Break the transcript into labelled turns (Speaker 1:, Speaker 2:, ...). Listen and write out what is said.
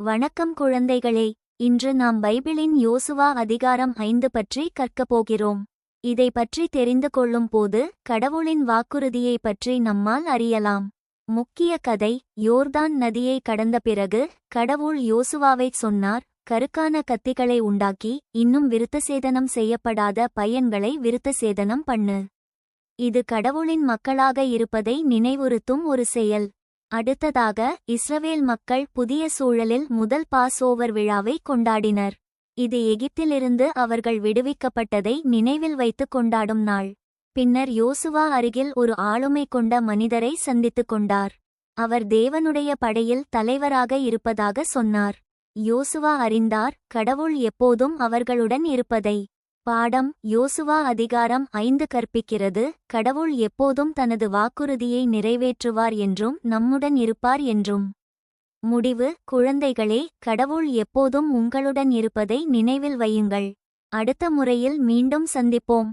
Speaker 1: வணக்கம் குழந்தைகளே இன்று நாம் பைபிளின் யோசுவா அதிகாரம் ஐந்து பற்றி கற்கப் போகிறோம். இதை பற்றி தெரிந்து கொள்ளும் போது கடவுளின் வாக்குறுதியை பற்றி நம்மால் அறியலாம். முக்கிய கதை யோர்தான் நதியை கடந்த பிறகு கடவுள் யோசுவாவைச் சொன்னார் கருக்கான கத்திகளை உண்டாக்கி இன்னும் விருத்தசேதனம் செய்யப்படாத பையன்களை விருத்தசேதனம் பண்ணு. இது கடவுளின் மக்களாக இருப்பதை நினைவுறுத்தும் ஒரு செயல். அடுத்ததாக இஸ்ரவேல் மக்கள் புதிய சூழலில் முதல் பாஸ் ஓவர் விழாவை கொண்டாடினர். இது எகிப்திலிருந்து அவர்கள் விடுவிக்கப்பட்டதை நினைவில் வைத்துக் கொண்டாடும் நாள். பின்னர் யோசுவா அருகில் ஒரு ஆளுமை கொண்ட மனிதரை சந்தித்துக் கொண்டார். அவர் தேவனுடைய படையில் தலைவராக இருப்பதாக சொன்னார். யோசுவா அறிந்தார் கடவுள் எப்போதும் அவர்களுடன் இருப்பதை. பாடம் யோசுவா அதிகாரம் ஐந்து கற்பிக்கிறது. கடவுள் எப்போதும் தனது வாக்குறுதியை நிறைவேற்றுவார் என்றும் நம்முடன் இருப்பார் என்றும். முடிவு குழந்தைகளே கடவுள் எப்போதும் உங்களுடன் இருப்பதை நினைவில் வையுங்கள். அடுத்த முறையில் மீண்டும் சந்திப்போம்.